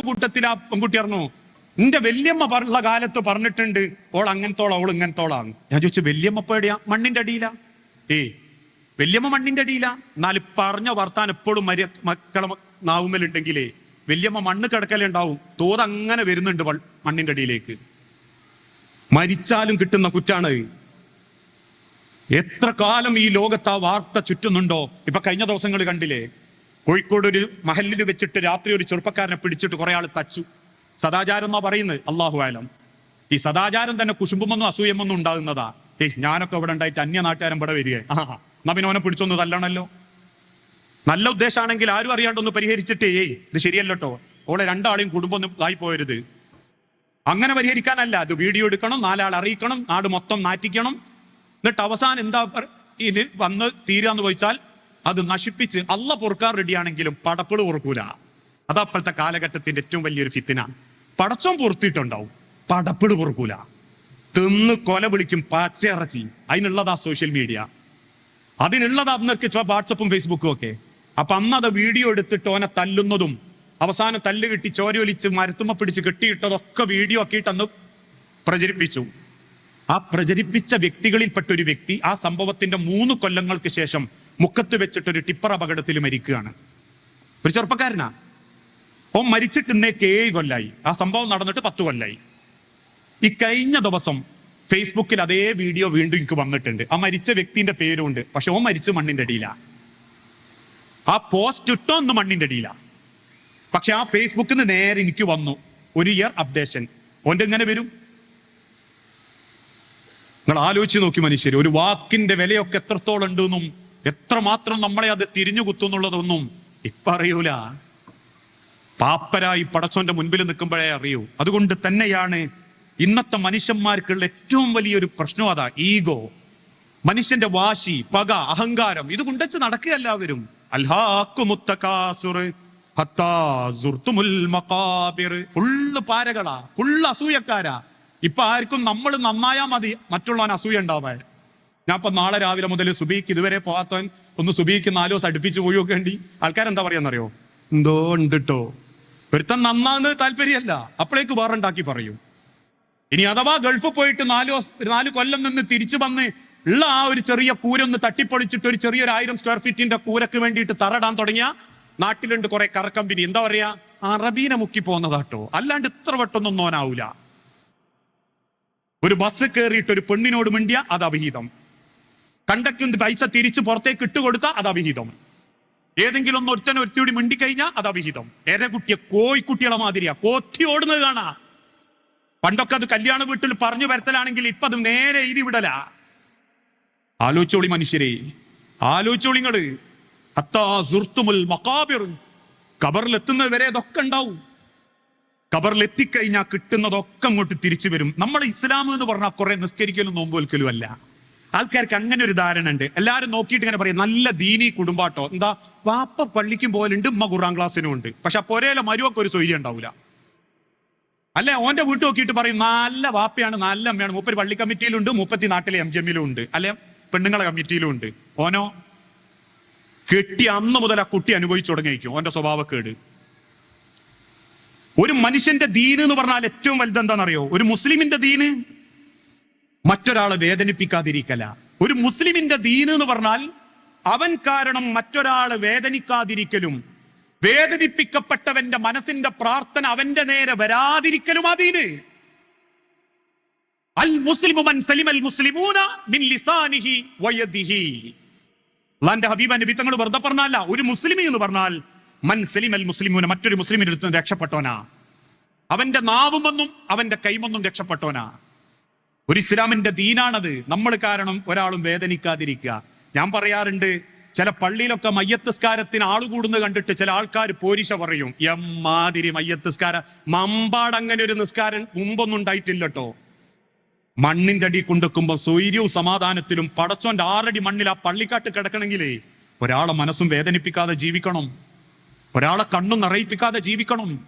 കൂട്ടത്തിൽ ആ പെൺകുട്ടി പറഞ്ഞു നിന്റെ വല്യമ്മ പറഞ്ഞ കാലത്ത് പറഞ്ഞിട്ടുണ്ട് ഓൾ അങ്ങനത്തോളാ ഓൾ ഇങ്ങനത്തോളാന്ന് ഞാൻ ചോദിച്ചു വല്യമ്മ ഇപ്പൊ എവിടെയാ? മണ്ണിന്റെ അടിയില? ഏ വല്യമ്മ മണ്ണിന്റെ അടിയില. എന്നാൽ പറഞ്ഞ വർത്താൻ എപ്പോഴും മര്യ മക്കളെ നാവുമ്മലുണ്ടെങ്കിലേ വല്യമ്മ മണ്ണ് കിടക്കലുണ്ടാവും തോത് അങ്ങനെ വരുന്നുണ്ട് മണ്ണിന്റെ അടിയിലേക്ക്. മരിച്ചാലും കിട്ടുന്ന കുറ്റാണ്. എത്ര കാലം ഈ ലോകത്ത് ആ വാർത്ത ചുറ്റുന്നുണ്ടോ? ഇപ്പൊ കഴിഞ്ഞ ദിവസങ്ങൾ കണ്ടില്ലേ? കോഴിക്കോട് ഒരു മഹലിൽ വെച്ചിട്ട് രാത്രി ഒരു ചെറുപ്പക്കാരനെ പിടിച്ചിട്ട് കുറെ ആൾ തച്ചു. സദാചാരം എന്നാ പറയുന്നത്? അള്ളാഹു ആലം ഈ സദാചാരം തന്നെ കുശുംബമെന്നും അസൂയമൊന്നും ഉണ്ടാകുന്നതാ. ഏയ് ഞാനൊക്കെ ഇവിടെ ഉണ്ടായിട്ട് അന്യ നാട്ടുകാരൻ ഇവിടെ വരിക ആ എന്നാ പിന്നെ ഓനെ പിടിച്ചൊന്ന് തല്ലണല്ലോ? നല്ല ഉദ്ദേശമാണെങ്കിൽ ആരും അറിയാണ്ടൊന്ന് പരിഹരിച്ചിട്ട് ഏയ് ഇത് ശരിയല്ലോട്ടോ. ഓളെ രണ്ടാളെയും കുടുംബം ഇതായി പോയരുത്. അങ്ങനെ പരിഹരിക്കാനല്ല. അത് വീഡിയോ എടുക്കണം നാലാൾ അറിയിക്കണം നാട് മൊത്തം മാറ്റിക്കണം എന്നിട്ട് അവസാനം എന്താ ഇത് വന്ന് തീരാന്ന് ചോദിച്ചാൽ അത് നശിപ്പിച്ച് അല്ല പൊറുക്കാൻ റെഡിയാണെങ്കിലും പടപ്പിൾ പൊറുക്കൂല. അത് അപ്പോഴത്തെ കാലഘട്ടത്തിന്റെ ഏറ്റവും വലിയൊരു ഫിത്തിന. പടച്ചോൻ പൊറുത്തിട്ടുണ്ടാവും പടപ്പിൾ പൊറുക്കൂല. തിന്ന് കൊല വിളിക്കും പച്ചയിറച്ചി അതിനുള്ളതാ സോഷ്യൽ മീഡിയ അതിനുള്ളതാ അന്നൊക്കെ വാട്സപ്പും ഫേസ്ബുക്കും ഒക്കെ. അപ്പൊ അന്ന് അത് വീഡിയോ എടുത്തിട്ട് ഓനെ തല്ലുന്നതും അവസാനം തല്ല് കിട്ടി ചോരയൊലിച്ച് മരത്തുമ്മ പിടിച്ച് കെട്ടിയിട്ടതൊക്കെ വീഡിയോ ആക്കിയിട്ട് അന്ന് പ്രചരിപ്പിച്ചു. ആ പ്രചരിപ്പിച്ച വ്യക്തികളിൽപ്പെട്ട ഒരു വ്യക്തി ആ സംഭവത്തിന്റെ മൂന്ന് കൊല്ലങ്ങൾക്ക് ശേഷം മുക്കത്ത് വെച്ചിട്ട് ഒരു ടിപ്പർ അപകടത്തിൽ മരിക്കുകയാണ്. ഒരു ചെറുപ്പക്കാരനാ. ഓ മരിച്ചിട്ട് ഇന്നേക്ക് ഏഴ് കൊല്ലായി. ആ സംഭവം നടന്നിട്ട് പത്ത് കൊല്ലായി. ഈ കഴിഞ്ഞ ദിവസം ഫേസ്ബുക്കിൽ അതേ വീഡിയോ വീണ്ടും എനിക്ക് വന്നിട്ടുണ്ട്. ആ മരിച്ച വ്യക്തിന്റെ പേരുണ്ട്. പക്ഷെ ഓ മരിച്ചു മണ്ണിന്റെ അടിയില. ആ പോസ്റ്റ് ഇട്ടോ ഒന്ന് മണ്ണിന്റെ അടിയില. പക്ഷെ ആ ഫേസ്ബുക്കിൽ നിന്ന് നേരെ എനിക്ക് വന്നു. ഒരു ഇയർ അപ്ഡേഷൻ. ഓന്റെ എങ്ങനെ വരും? നിങ്ങൾ ആലോചിച്ച് നോക്കി മനുഷ്യർ ഒരു വാക്കിന്റെ വിലയൊക്കെ എത്രത്തോളം ഉണ്ടെന്നും എത്രമാത്രം നമ്മളെ അത് തിരിഞ്ഞു കുത്തുന്നുള്ളതൊന്നും ഇപ്പൊ അറിയൂല പാപ്പരായി പടച്ചോന്റെ മുൻപിൽ നിൽക്കുമ്പോഴേ അറിയൂ. അതുകൊണ്ട് തന്നെയാണ് ഇന്നത്തെ മനുഷ്യന്മാർക്കുള്ള ഏറ്റവും വലിയൊരു പ്രശ്നം അതാ ഈഗോ. മനുഷ്യന്റെ വാശി പക അഹങ്കാരം ഇത് കൊണ്ടുവച്ച് നടക്കുക എല്ലാവരും. അൽഹാക്കുമുത്തകാസുറ് ഹത്താ സുർത്തുമുൽ മഖാബിർ. Full പാരകളാ full അസൂയക്കാരാ. ഇപ്പൊ ആർക്കും നമ്മൾ നന്നായാ മതി മറ്റുള്ളവൻ അസൂയ ഉണ്ടാവാൻ. ഞാൻ ഇപ്പൊ നാളെ രാവിലെ മുതൽ സുബീക്ക് ഇതുവരെ പോകാത്തവൻ ഒന്ന് സുബീക്ക് നാലു ദിവസം അടുപ്പിച്ച് പോയി വേണ്ടി ആൾക്കാരെന്താ പറയാന്നറിയോ? എന്തോ ഉണ്ട് ഒരുത്തൻ നന്നാന്ന് താല്പര്യമല്ല. അപ്പോഴേക്ക് വേറുണ്ടാക്കി പറയും. ഇനി അഥവാ ഗൾഫ് പോയിട്ട് നാല് നാല് കൊല്ലം നിന്ന് തിരിച്ചു വന്ന് ഉള്ള ആ ഒരു ചെറിയ കൂരൊന്ന് തട്ടിപ്പൊളിച്ചിട്ട് ഒരു ചെറിയൊരു ആയിരം സ്ക്വയർ ഫീറ്റിന്റെ കൂരക്ക് വേണ്ടിയിട്ട് തറടാൻ തുടങ്ങിയ നാട്ടിലുണ്ട് കുറെ കറക്കമ്പിനി. എന്താ പറയാ? അറബീനെ മുക്കി പോന്നതാട്ടോ. അല്ലാണ്ട് ഇത്ര വട്ടൊന്നും നോനാവൂല ഒരു ബസ് കയറിയിട്ട് ഒരു പെണ്ണിനോട് മിണ്ടിയ അത് അവിഹിതം. കണ്ടക്ടറിന്റെ പൈസ തിരിച്ചു പുറത്തേക്ക് ഇട്ടുകൊടുത്താൽ അത് അവിഹിതം. ഏതെങ്കിലും ഒന്ന് ഒരുത്തനെ ഒരുത്തിയോടി മിണ്ടിക്കഴിഞ്ഞാൽ അത് അവിഹിതം. ഏറെ കുട്ടിയെ കുട്ടികളെ മാതിരിയാ. കോത്തി ഓടുന്നത് കാണാ. പണ്ടൊക്കെ അത് കല്യാണ വീട്ടിൽ പറഞ്ഞു വരത്തലാണെങ്കിൽ ഇപ്പൊ അത് നേരെ എഴുതി വിടല. ആലോചിച്ചോളി മനുഷ്യരെ. ആലോചിച്ചോളിങ്ങൾ അത്താ സുർത്തുമുൽ മക്കാബിർ കബറിലെത്തുന്നത് വരെ ഇതൊക്കെ ഉണ്ടാവും. കബറിൽ എത്തിക്കഴിഞ്ഞാൽ കിട്ടുന്നതൊക്കെ അങ്ങോട്ട് തിരിച്ചു വരും. നമ്മൾ ഇസ്ലാം എന്ന് പറഞ്ഞാൽ കുറെ നിസ്കരിക്കലും നോമ്പോൽക്കലും അല്ല. ആൾക്കാർക്ക് അങ്ങനെ ഒരു ധാരണ ഉണ്ട്. എല്ലാവരും നോക്കിയിട്ട് ഇങ്ങനെ പറയും നല്ല ദീനി കുടുംബാട്ടോ. എന്താ വാപ്പ പള്ളിക്കും പോലുണ്ട് ഉമ്മ ഖുറാൻ ക്ലാസ്സിനും ഉണ്ട്. പക്ഷെ പൊരയിലെ മരുവൊക്കെ ഒരു സ്വൈര്യം ഉണ്ടാവില്ല അല്ലെ ഓന്റെ വീട്ടിൽ നോക്കിയിട്ട് പറയും നല്ല വാപ്പയാണ് നല്ല അമ്മയാണ്. മൂപ്പര് പള്ളി കമ്മിറ്റിയിലുണ്ട് മുപ്പത്തി നാട്ടിലെ എം ജി എമ്മിലും ഉണ്ട്. അല്ലെ പെണ്ണുങ്ങളെ കമ്മിറ്റിയിലും ഉണ്ട്. ഓനോ കെട്ടി അന്ന് മുതൽ ആ കുട്ടി അനുഭവിച്ചു തുടങ്ങിയിരിക്കും. ഓന്റെ സ്വഭാവക്കേട്. ഒരു മനുഷ്യന്റെ ദീന് എന്ന് പറഞ്ഞാൽ ഏറ്റവും വലുത് എന്താണെന്നറിയോ ഒരു മുസ്ലിമിന്റെ ദീന് മറ്റൊരാളെ വേദനിപ്പിക്കാതിരിക്കല. ഒരു മുസ്ലിമിന്റെ ദീന് എന്ന് പറഞ്ഞാൽ അവൻ കാരണം മറ്റൊരാളെ വേദനിക്കാതിരിക്കലും വേദനിപ്പിക്കപ്പെട്ടവന്റെ മനസ്സിന്റെ പ്രാർത്ഥന അവന്റെ നേരെ വരാതിരിക്കലും അതീന് അൽ മുസ്ലിമു മൻ സലിമൽ മുസ്ലിമൂന മിൻ ലിസാനിഹി വയദിഹി. അള്ളാന്റെ ഹബീബ് നബി വെറുതെ പറഞ്ഞല്ല ഒരു മുസ്ലിം എന്ന് പറഞ്ഞാൽ മൻ സലിമൽ മുസ്ലിമൂന മറ്റൊരു നിന്ന് രക്ഷപ്പെട്ടോനാ അവന്റെ നാവുമെന്നും അവന്റെ കൈമൊന്നും രക്ഷപ്പെട്ടോനാ ഒരു ഇസ്ലാമിന്റെ ദീനാണത്. നമ്മൾ കാരണം ഒരാളും വേദനിക്കാതിരിക്കുക. ഞാൻ പറയാറുണ്ട് ചില പള്ളിയിലൊക്കെ മയ്യത്തസ്കാരത്തിന് ആൾ കൂടുന്നത് കണ്ടിട്ട് ചില ആൾക്കാർ പോരിശ പറയും. എമ്മാതിരി മയ്യത്തസ്കാര. മമ്പാട് അങ്ങനെ ഒരു നിസ്കാരം മുമ്പൊന്നും ഉണ്ടായിട്ടില്ലട്ടോ. മണ്ണിന്റെ അടി കൊണ്ടുക്കുമ്പോ സൗര്യവും സമാധാനത്തിലും പടച്ചോന്റെ ആറടി മണ്ണിൽ ആ പള്ളിക്കാട്ട് കിടക്കണമെങ്കിലേ ഒരാളെ മനസ്സും വേദനിപ്പിക്കാതെ ജീവിക്കണം. ഒരാളെ കണ്ണും നിറയിപ്പിക്കാതെ ജീവിക്കണം.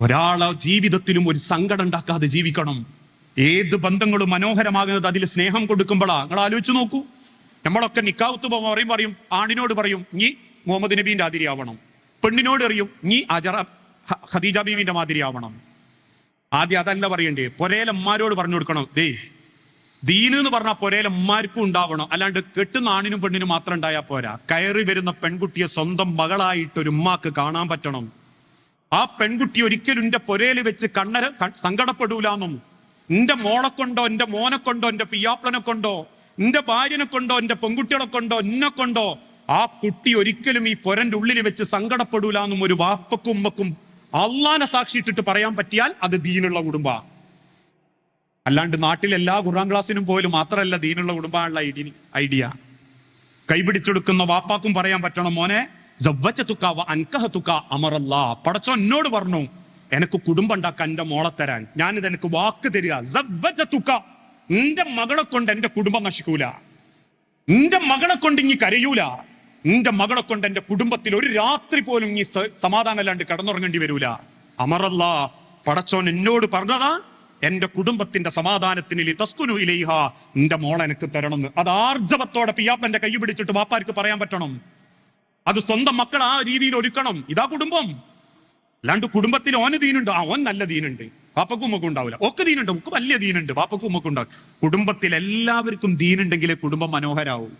ഒരാളെ ജീവിതത്തിലും ഒരു സങ്കടം ഉണ്ടാക്കാതെ ജീവിക്കണം. ഏത് ബന്ധങ്ങളും മനോഹരമാകുന്നത് അതിൽ സ്നേഹം കൊടുക്കുമ്പോഴാ നിങ്ങൾ ആലോചിച്ച് നോക്കൂ. നമ്മളൊക്കെ നിക്കാവുത്ത് പോകുമ്പോൾ പറയും പറയും ആണിനോട് പറയും നീ മുഹമ്മദ് നബീന്റെ ആതിരിയാവണം പെണ്ണിനോട് അറിയും നീ അജറ ഖദീജ ബീവിന്റെ മാതിരി ആവണം ആദ്യം അതല്ല പറയണ്ടേ പൊരേലന്മാരോട് പറഞ്ഞു കൊടുക്കണം. ദേ ദീന് എന്ന് പറഞ്ഞാൽ പൊരേലന്മാർക്കും ഉണ്ടാവണം. അല്ലാണ്ട് കെട്ടുന്ന ആണിനും പെണ്ണിനും മാത്രം ഉണ്ടായാൽ പോരാ. കയറി വരുന്ന പെൺകുട്ടിയെ സ്വന്തം മകളായിട്ട് ഒരു ഉമ്മാക്ക് കാണാൻ പറ്റണം. ആ പെൺകുട്ടി ഒരിക്കലും എന്റെ പൊരയിൽ വെച്ച് കണ്ണര സങ്കടപ്പെടൂലെന്നും എന്റെ മോളെ കൊണ്ടോ എന്റെ മോനെ കൊണ്ടോ എന്റെ പിയാപ്പനെ കൊണ്ടോ എന്റെ ഭാര്യനെ കൊണ്ടോ എന്റെ പെൺകുട്ടികളെ കൊണ്ടോ എന്നെ കൊണ്ടോ ആ കുട്ടി ഒരിക്കലും ഈ പൊരന്റെ ഉള്ളിൽ വെച്ച് സങ്കടപ്പെടൂലെന്നും ഒരു വാപ്പക്കും ഉമ്മക്കും അള്ളാനെ സാക്ഷിയിട്ടിട്ട് പറയാൻ പറ്റിയാൽ അത് ദീനുള്ള കുടുംബ. അല്ലാണ്ട് നാട്ടിൽ എല്ലാ ഖുറാൻ ക്ലാസ്സിനും പോലും മാത്രമല്ല ദീനുള്ള കുടുംബമാണുള്ള ഐഡി ഐഡിയ. കൈപിടിച്ചെടുക്കുന്ന വാപ്പാക്കും പറയാൻ പറ്റണം മോനെ? അമറല്ലാ. പടച്ചോ എന്നോട് പറഞ്ഞു എനക്ക് കുടുംബം ഉണ്ടാക്കാൻ എന്റെ മോളെ തരാൻ. ഞാനിത് എനിക്ക് വാക്ക് തരിക. നിന്റെ മകളെ കൊണ്ട് എന്റെ കുടുംബം നശിക്കൂല. നിന്റെ മകളെ കൊണ്ട് ഇനി കരയൂല. നിന്റെ മകളെ കൊണ്ട് എന്റെ കുടുംബത്തിൽ ഒരു രാത്രി പോലും ഇനി സമാധാനം അല്ലാണ്ട് കിടന്നുറങ്ങേണ്ടി വരൂല. അമറല്ല പടച്ചോൻ എന്നോട് പറഞ്ഞതാ എന്റെ കുടുംബത്തിന്റെ സമാധാനത്തിന് തസ്കുനു ഇലൈഹ നിന്റെ മോളെ എനിക്ക് തരണം അത് ആർജവത്തോടെ പിയാപ്പന്റെ കൈ പിടിച്ചിട്ട് വാപ്പാർക്ക് പറയാൻ പറ്റണം. അത് സ്വന്തം മക്കൾ ആ രീതിയിൽ ഒരുക്കണം. ഇതാ കുടുംബം. അല്ലാണ്ട് കുടുംബത്തിൽ ഓന് ദീനുണ്ട്. ആ ഓൻ നല്ല ദീനുണ്ട്. പാപ്പക്കും ഉമ്മക്കും ഉണ്ടാവില്ല. ഒക്കെ ദീനുണ്ട്. ഒക്കെ വലിയ ദീനുണ്ട്. പാപ്പക്കും ഉമ്മക്കും ഉണ്ടാവും. കുടുംബത്തിൽ എല്ലാവർക്കും ദീനുണ്ടെങ്കിലേ കുടുംബം മനോഹരാവും.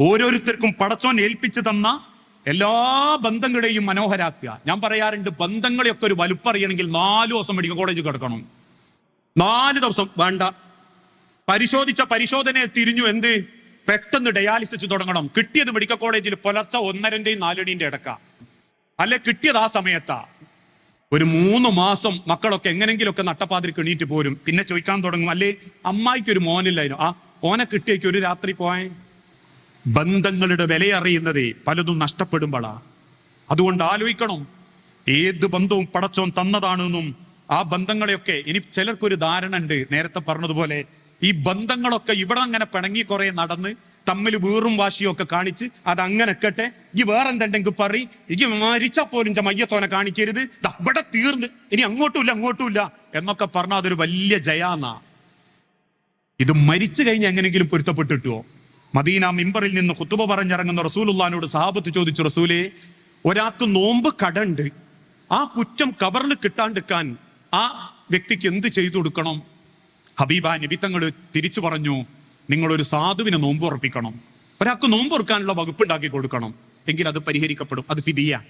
ഓരോരുത്തർക്കും പടച്ചോൻ ഏൽപ്പിച്ചു തന്ന എല്ലാ ബന്ധങ്ങളെയും മനോഹരാക്കുക. ഞാൻ പറയാറുണ്ട് ബന്ധങ്ങളെയൊക്കെ ഒരു വലുപ്പറിയണമെങ്കിൽ നാലു ദിവസം മെഡിക്കൽ കോളേജിൽ കിടക്കണം. നാല് ദിവസം വേണ്ട. പരിശോധിച്ച പരിശോധനയെ തിരിഞ്ഞു എന്ത്? പെട്ടെന്ന് ഡയാലിസിസ് തുടങ്ങണം. കിട്ടിയത് മെഡിക്കൽ കോളേജിൽ പുലർച്ച ഒന്നരന്റെയും നാലണിന്റെ ഇടക്ക അല്ലെ കിട്ടിയത് ആ സമയത്താ. ഒരു മൂന്ന് മാസം മക്കളൊക്കെ എങ്ങനെങ്കിലുമൊക്കെ നട്ടപ്പാതിരി എണീറ്റ് പോരും. പിന്നെ ചോദിക്കാൻ തുടങ്ങും അല്ലേ അമ്മായിക്ക് ഒരു മോനില്ലായിരുന്നു ആ ഓനെ കിട്ടിയേക്ക് ഒരു രാത്രി പോയ ബന്ധങ്ങളുടെ വിലയറിയുന്നതേ പലതും നഷ്ടപ്പെടുമ്പോഴാ അതുകൊണ്ട് ആലോചിക്കണം ഏത് ബന്ധവും പടച്ചോൻ തന്നതാണെന്നും ആ ബന്ധങ്ങളെയൊക്കെ ഇനി ചിലർക്കൊരു ധാരണ ഉണ്ട്. നേരത്തെ പറഞ്ഞതുപോലെ ഈ ബന്ധങ്ങളൊക്കെ ഇവിടെ അങ്ങനെ പിണങ്ങി കുറെ നടന്ന് തമ്മിൽ വീറും വാശിയും ഒക്കെ കാണിച്ച് അത് അങ്ങനെ കെട്ടെ ഈ വേറെന്തെങ്കിൽ പറയും. ഈ മരിച്ചാ പോലും മയ്യത്തോനെ കാണിക്കരുത്. അവിടെ തീർന്ന്. ഇനി അങ്ങോട്ടുമില്ല അങ്ങോട്ടുമില്ല എന്നൊക്കെ പറഞ്ഞാൽ അതൊരു വലിയ ജയാന്നാ. ഇത് മരിച്ചു കഴിഞ്ഞ് എങ്ങനെങ്കിലും പൊരുത്തപ്പെട്ടിട്ടുവോ? മദീന മിമ്പറിൽ നിന്ന് കുത്തുബ പറഞ്ഞിറങ്ങുന്ന റസൂലുള്ളാനോട് സഹാബത്ത് ചോദിച്ചു റസൂലെ ഒരാൾക്ക് നോമ്പ് കടണ്ട്. ആ കുറ്റം കബറിൽ കിട്ടാണ്ടിക്കാൻ ആ വ്യക്തിക്ക് എന്ത് ചെയ്തു കൊടുക്കണം? ഹബീബ നിബിത്തങ്ങൾ തിരിച്ചു പറഞ്ഞു നിങ്ങൾ ഒരു സാധുവിനെ നോമ്പ് ഉറപ്പിക്കണം ഒരാൾക്ക് നോമ്പ് ഉറക്കാനുള്ള വകുപ്പുണ്ടാക്കി കൊടുക്കണം. എങ്കിൽ അത് പരിഹരിക്കപ്പെടും. അത് ഫിദിയ.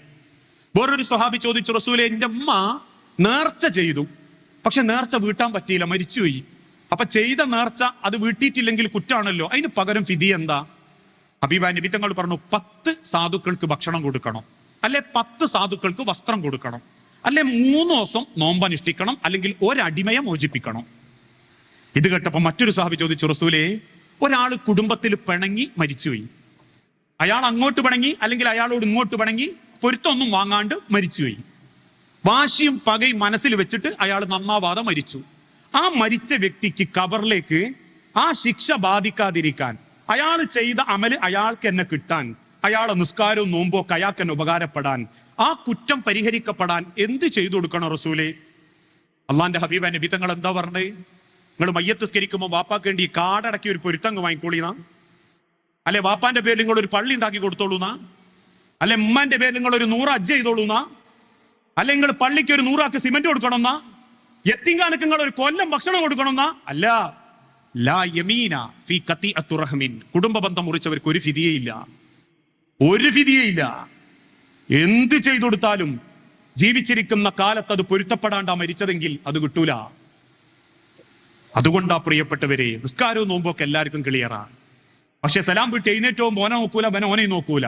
വേറൊരു സ്വഹാബി ചോദിച്ചു റസൂലെ എന്റെ അമ്മ നേർച്ച ചെയ്തു. പക്ഷെ നേർച്ച വീട്ടാൻ പറ്റിയില്ല മരിച്ചുപോയി. അപ്പൊ ചെയ്ത നേർച്ച അത് വീട്ടിയിട്ടില്ലെങ്കിൽ കുറ്റാണല്ലോ. അതിന് പകരം ഫിദി എന്താ? ഹബീബ നബി തങ്ങൾ പറഞ്ഞു പത്ത് സാധുക്കൾക്ക് ഭക്ഷണം കൊടുക്കണം. അല്ലെ പത്ത് സാധുക്കൾക്ക് വസ്ത്രം കൊടുക്കണം. അല്ലെ മൂന്ന് ദിവസം നോമ്പനുഷ്ഠിക്കണം. അല്ലെങ്കിൽ ഒരടിമയെ മോചിപ്പിക്കണം. ഇത് കേട്ടപ്പോൾ മറ്റൊരു സാഹബി ചോദിച്ചു റസൂലേ ഒരാൾ കുടുംബത്തിൽ പിണങ്ങി മരിച്ചുപോയി. അയാൾ അങ്ങോട്ട് പിണങ്ങി അല്ലെങ്കിൽ അയാളോട് ഇങ്ങോട്ട് പിണങ്ങി പൊരുത്തൊന്നും വാങ്ങാണ്ട് മരിച്ചുപോയി. വാശിയും പകയും മനസ്സിൽ വെച്ചിട്ട് അയാൾ നന്നാവാതെ മരിച്ചു. ആ മരിച്ച വ്യക്തിക്ക് കബറിലേക്ക് ആ ശിക്ഷ ബാധിക്കാതിരിക്കാൻ അയാൾ ചെയ്ത അമൽ അയാൾക്ക് എന്നെ കിട്ടാൻ അയാളെ നിസ്കാരവും നോമ്പോ കയാക്കൻ അയാൾക്ക് എന്നെ ഉപകാരപ്പെടാൻ ആ കുറ്റം പരിഹരിക്കപ്പെടാൻ എന്ത് ചെയ്തു കൊടുക്കണം റസൂലെ? അള്ളാന്റെ ഹബീബ നബി തങ്ങൾ എന്താ പറഞ്ഞേ നിങ്ങൾ മയ്യത്ത് സ്കരിക്കുമ്പോൾ വാപ്പാക്ക് വേണ്ടി കാടടക്കി ഒരു പൊരുത്തങ്ങ് വാങ്ങിക്കോളിന്നാ? അല്ലെ വാപ്പാന്റെ പേരിൽ നിങ്ങൾ ഒരു പള്ളി ഉണ്ടാക്കി കൊടുത്തോളൂന്നാ? അല്ലെ ഉമ്മാന്റെ പേരിൽ നിങ്ങൾ ഒരു നൂറ് അജ്ജ ചെയ്തോളൂന്നാ? അല്ലെ നിങ്ങൾ പള്ളിക്ക് ഒരു നൂറാക്ക് സിമന്റ് കൊടുക്കണമെന്നാ? എത്തിങ്കാനക്ക് നിങ്ങൾ ഒരു കൊല്ലം ഭക്ഷണം കൊടുക്കണമെന്നാ? അല്ല. ലാ യമീന കുടുംബ ബന്ധം മുറിച്ചവർക്ക് ഒരു ഫിതിയയില്ല ഒരു ഫിതിയയില്ല എന്ത് ചെയ്തു കൊടുത്താലും ജീവിച്ചിരിക്കുന്ന കാലത്ത് അത് പൊരുത്തപ്പെടാണ്ടാ മരിച്ചതെങ്കിൽ അത് കിട്ടൂല. അതുകൊണ്ടാ പ്രിയപ്പെട്ടവരെ നിസ്കാരവും നോമ്പൊക്കെ എല്ലാവർക്കും ക്ലിയറാണ് പക്ഷെ സലാം വിട്ട് എഴുന്നേറ്റവും ഓനെ നോക്കൂല ബന ഓനെയും നോക്കൂല.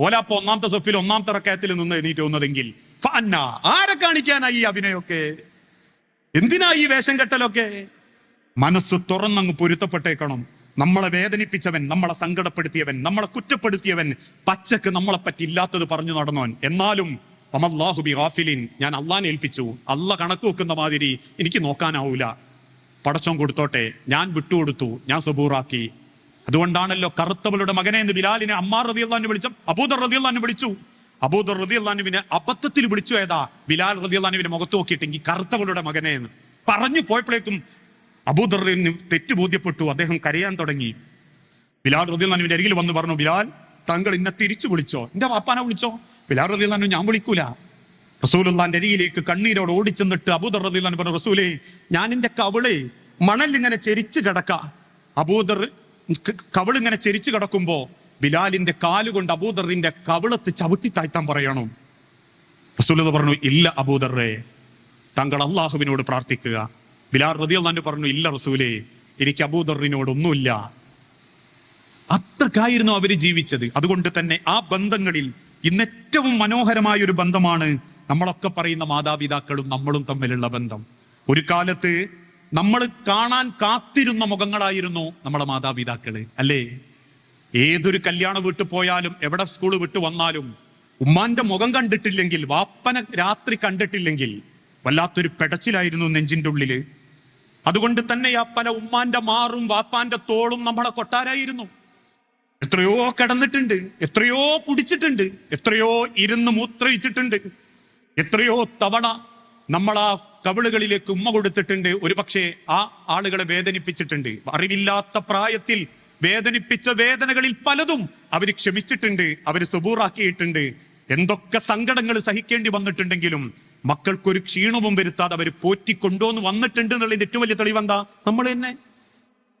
ഓലാപ്പ ഒന്നാമത്തെ സൊഫിൽ ഒന്നാമത്തെ റക്കയത്തിൽ നിന്ന് എഴുന്നേറ്റ് വന്നതെങ്കിൽ. ആരെ കാണിക്കാനായി ഈ അഭിനയൊക്കെ എന്തിനാ ഈ വേഷം കെട്ടലൊക്കെ? മനസ്സ് തുറന്നങ്ങ് പൊരുത്തപ്പെട്ടേക്കണം. നമ്മളെ വേദനിപ്പിച്ചവൻ നമ്മളെ സങ്കടപ്പെടുത്തിയവൻ നമ്മളെ കുറ്റപ്പെടുത്തിയവൻ പച്ചക്ക് നമ്മളെ പറ്റി ഇല്ലാത്തത് പറഞ്ഞു നടന്നവൻ. എന്നാലും അമല്ലാഹുബി ഗാഫിലിൻ ഞാൻ അള്ളാൻ ഏൽപ്പിച്ചു. അള്ള കണക്ക് വെക്കുന്ന മാതിരി എനിക്ക് നോക്കാനാവൂല. പടച്ചോൻ കൊടുത്തോട്ടെ ഞാൻ വിട്ടുകൊടുത്തു ഞാൻ സബൂറാക്കി. അതുകൊണ്ടാണല്ലോ കറുത്തവളുടെ മകനെ എന്ന് ബിലാലിനെ അമ്മാർ റതി അള്ളഹാനെ വിളിച്ച അബൂദർ റതി അള്ളഹാനെ വിളിച്ചു. അബൂദർ റതി അള്ളഹാനുവിനെ അബദ്ധത്തിൽ വിളിച്ചു ഏതാ? ബിലാൽ റതി അള്ളഹാനുവിനെ മുഖത്ത് നോക്കിയിട്ടെങ്കിൽ കറുത്തവളുടെ മകനെ എന്ന്. പറഞ്ഞു പോയപ്പോഴേക്കും അബൂദറിന് തെറ്റ് ബോധ്യപ്പെട്ടു അദ്ദേഹം കരയാൻ തുടങ്ങി. ബിലാൽ റതി അള്ളഹാനുവിന്റെ അരികിൽ വന്ന് പറഞ്ഞു ബിലാൽ താങ്കൾ ഇന്നെ തിരിച്ചു വിളിച്ചോ? എന്റെ വാപ്പാനെ വിളിച്ചോ? ബിലാൽ റതി അള്ളഹാനു ഞാൻ വിളിക്കൂല. റസൂലുള്ളാന്റെ അരിയിലേക്ക് കണ്ണീരോട് ഓടിച്ചെന്നിട്ട് അബൂദർ അൻഹു പറഞ്ഞു റസൂലേ ഞാൻ എന്റെ കവിളെ മണലിങ്ങനെ ചെരിച്ചു കിടക്ക. അബൂദർ കവിളിങ്ങനെ ചെരിച്ചു കിടക്കുമ്പോ ബിലാലിന്റെ കാലുകൊണ്ട് അബൂദറിന്റെ കവിളത്ത് ചവിട്ടി താഴ്ത്താൻ പറയണം? റസൂലത് പറഞ്ഞു ഇല്ല അബൂദറേ. താങ്കൾ അള്ളാഹുവിനോട് പ്രാർത്ഥിക്കുക. ബിലാൽ റതിയല്ലാൻ പറഞ്ഞു ഇല്ല റസൂലേ എനിക്ക് അബൂദറിനോടൊന്നുമില്ല. അത്രക്കായിരുന്നു അവർ ജീവിച്ചത്. അതുകൊണ്ട് തന്നെ ആ ബന്ധങ്ങളിൽ ഇന്ന് ഏറ്റവും മനോഹരമായ ഒരു ബന്ധമാണ് നമ്മളൊക്കെ പറയുന്ന മാതാപിതാക്കളും നമ്മളും തമ്മിലുള്ള ബന്ധം. ഒരു കാലത്ത് നമ്മൾ കാണാൻ കാത്തിരുന്ന മുഖങ്ങളായിരുന്നു നമ്മളെ മാതാപിതാക്കൾ അല്ലേ? ഏതൊരു കല്യാണ വീട്ടിൽ പോയാലും എവിടെ സ്കൂൾ വിട്ടു വന്നാലും ഉമ്മാന്റെ മുഖം കണ്ടിട്ടില്ലെങ്കിൽ വാപ്പനെ രാത്രി കണ്ടിട്ടില്ലെങ്കിൽ വല്ലാത്തൊരു പെടച്ചിലായിരുന്നു നെഞ്ചിന്റെ ഉള്ളിൽ. അതുകൊണ്ട് തന്നെ ആ പല ഉമ്മാന്റെ മാറും വാപ്പാന്റെ തോളും നമ്മളെ കൊട്ടാരായിരുന്നു. എത്രയോ കിടന്നിട്ടുണ്ട് എത്രയോ കുടിച്ചിട്ടുണ്ട് എത്രയോ ഇരുന്ന് മൂത്രയിച്ചിട്ടുണ്ട്. എത്രയോ തവണ നമ്മൾ ആ കവിളുകളിലേക്ക് ഉമ്മ കൊടുത്തിട്ടുണ്ട്. ഒരുപക്ഷെ ആ ആളുകളെ വേദനിപ്പിച്ചിട്ടുണ്ട്. അറിവില്ലാത്ത പ്രായത്തിൽ വേദനിപ്പിച്ച വേദനകളിൽ പലതും അവർ ക്ഷമിച്ചിട്ടുണ്ട് അവർ സുബൂറാക്കിയിട്ടുണ്ട്. എന്തൊക്കെ സങ്കടങ്ങൾ സഹിക്കേണ്ടി വന്നിട്ടുണ്ടെങ്കിലും മക്കൾക്കൊരു ക്ഷീണവും വരുത്താതെ അവർ പോറ്റി കൊണ്ടുവന്ന് വന്നിട്ടുണ്ട് എന്നുള്ളതിന്റെ ഏറ്റവും വലിയ തെളിവെന്താ നമ്മൾ തന്നെ.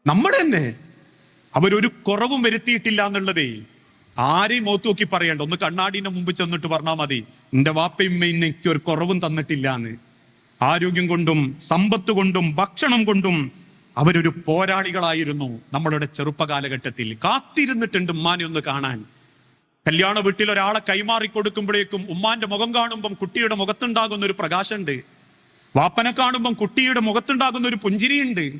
നമ്മൾ തന്നെ. അവരൊരു കുറവും വരുത്തിയിട്ടില്ല എന്നുള്ളതേ. ആരെയും മോത്തു നോക്കി പറയണ്ട. ഒന്ന് കണ്ണാടിന്റെ മുമ്പ് ചെന്നിട്ട് പറഞ്ഞാൽ മതി. എന്റെ വാപ്പയും എനിക്ക് ഒരു കുറവും തന്നിട്ടില്ല എന്ന് ആരോഗ്യം കൊണ്ടും സമ്പത്ത് കൊണ്ടും ഭക്ഷണം കൊണ്ടും അവരൊരു പോരാളികളായിരുന്നു നമ്മളുടെ ചെറുപ്പകാലഘട്ടത്തിൽ. കാത്തിരുന്നിട്ടുണ്ട് ഉമ്മാനെ ഒന്ന് കാണാൻ. കല്യാണ വീട്ടിൽ ഒരാളെ കൈമാറി കൊടുക്കുമ്പോഴേക്കും ഉമ്മാന്റെ മുഖം കാണുമ്പം കുട്ടിയുടെ മുഖത്തുണ്ടാകുന്ന ഒരു പ്രകാശമുണ്ട്. വാപ്പനെ കാണുമ്പം കുട്ടിയുടെ മുഖത്തുണ്ടാകുന്ന ഒരു പുഞ്ചിരിയുണ്ട്.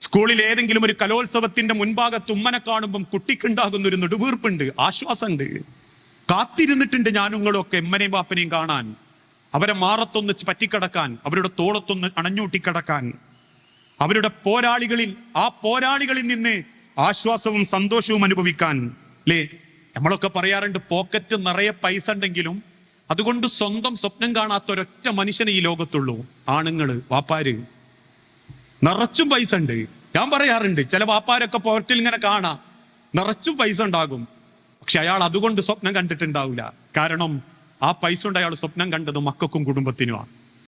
സ്കൂളിൽ ഏതെങ്കിലും ഒരു കലോത്സവത്തിന്റെ മുൻഭാഗത്ത് ഉമ്മനെ കാണുമ്പം കുട്ടിക്കുണ്ടാകുന്ന ഒരു നെടുവീർപ്പുണ്ട് ആശ്വാസമുണ്ട്. കാത്തിരുന്നിട്ടുണ്ട് ഒക്കെ എമ്മനെയും വാപ്പനെയും കാണാൻ. അവരെ മാറത്തൊന്ന് പറ്റിക്കടക്കാൻ അവരുടെ തോളത്തൊന്ന് അണഞ്ഞൂട്ടിക്കടക്കാൻ. അവരുടെ പോരാളികളിൽ ആ പോരാളികളിൽ നിന്ന് ആശ്വാസവും സന്തോഷവും അനുഭവിക്കാൻ. അല്ലേ നമ്മളൊക്കെ പറയാറുണ്ട് പോക്കറ്റ് നിറയെ പൈസ ഉണ്ടെങ്കിലും അതുകൊണ്ട് സ്വന്തം സ്വപ്നം കാണാത്ത ഒരൊറ്റ മനുഷ്യനെ ഈ ലോകത്തുള്ളൂ. ആണുങ്ങൾ വാപ്പാര്. നിറച്ചും പൈസ ഉണ്ട്. ഞാൻ പറയാറുണ്ട് ചില വാപ്പാരൊക്കെ പോർട്ടിൽ ഇങ്ങനെ കാണാം. നിറച്ചും പൈസ ഉണ്ടാകും. പക്ഷെ അയാൾ അതുകൊണ്ട് സ്വപ്നം കണ്ടിട്ടുണ്ടാവില്ല. കാരണം ആ പൈസ കൊണ്ട് അയാൾ സ്വപ്നം കണ്ടത് മക്കൾക്കും കുടുംബത്തിനുമാണ്.